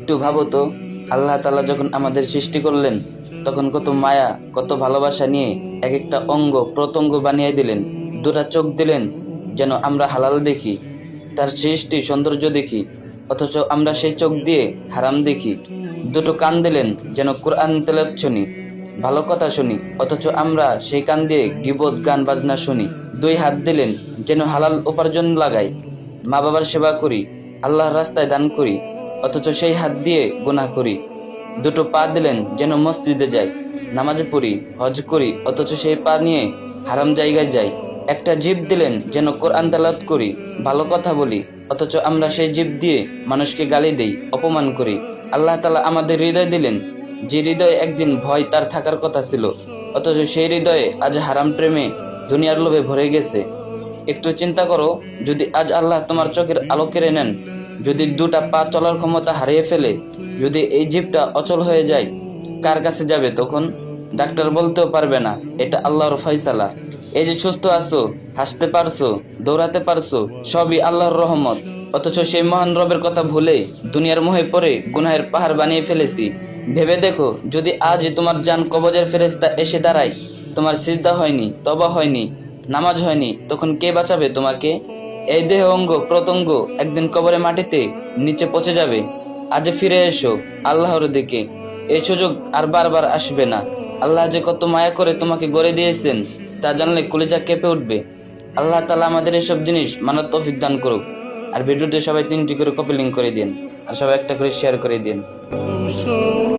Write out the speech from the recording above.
একটু ভাবো তো, আল্লাহ তালা যখন আমাদের সৃষ্টি করলেন, তখন কত মায়া, কত ভালোবাসা নিয়ে এক একটা অঙ্গ, প্রত্যঙ্গ বানিয়ে দিলেন, দুটা চোখ দিলেন, যেন আমরা হালাল দেখি, তার সৃষ্টি সৌন্দর্য দেখি, অথচ আমরা সেই চোখ দিয়ে হারাম দেখি। দুটো কান দিলেন, যেন কোরআন তেলাত শুনি, ভালো কথা শুনি, অথচ আমরা সেই কান দিয়ে গিবত, গান, বাজনা শুনি। দুই হাত দিলেন, যেন হালাল উপার্জন লাগাই মা বাবার সেবা করি, আল্লাহর রাস্তায় দান করি অথচ সেই হাত দিয়ে গুনাহ করি। দুটো পা দিলেন যেন মসজিদে যাই নামাজে পড়ি, হজ করি, অথচ সেই পা নিয়ে হারাম জায়গায় যাই। একটা জিভ দিলেন যেন কোরআন তালাত করি, ভালো কথা বলি, অথচ আমরা সেই জিভ দিয়ে মানুষকে গালি দেই, অপমান করি। আল্লাহ তালা আমাদের হৃদয় দিলেন, যে হৃদয়ে একদিন ভয় তার থাকার কথা ছিল, অথচ সেই হৃদয়ে আজ হারাম প্রেমে দুনিয়ার লোভে ভরে গেছে। একটু চিন্তা করো, যদি আজ আল্লাহ তোমার চোখের আলো কেড়ে নেন যদি দুটা পা চলার ক্ষমতা হারিয়ে ফেলে, যদি এই জীবটা অচল হয়ে যায়, কার কাছে যাবে তখন? ডাক্তার বলতেও পারবে না, এটা আল্লাহর ফয়সালা। এই যে সুস্থ আছো, হাসতে পারছ, দৌড়াতে পারছ, সবই আল্লাহর রহমত। অথচ সেই মহান রবের কথা ভুলে দুনিয়ার মোহে পড়ে গুনাহের পাহাড় বানিয়ে ফেলেছি। ভেবে দেখো, যদি আজ তোমার যান কবজের ফেরেস্তা এসে দাঁড়ায়, তোমার সিজদা হয়নি তবা হয়নি, নামাজ হয়নি, তখন কে বাঁচাবে তোমাকে? এই দেহ অঙ্গ, প্রত্যঙ্গ একদিন কবরে মাটিতে নিচে পচে যাবে। আজ ফিরে এসো আল্লাহর দিকে। এই সুযোগ আর বারবার আসবে না। আল্লাহ যে কত মায়া করে তোমাকে গড়ে দিয়েছেন, তা জানলে কলিজা কেঁপে উঠবে। আল্লাহ তালা আমাদের এসব জিনিস মানত তৌফিক দান করুক। আর ভিডিওতে সবাই তিনটি করে কপি লিঙ্ক করে দিন, আর সবাই একটা করে শেয়ার করে দিন।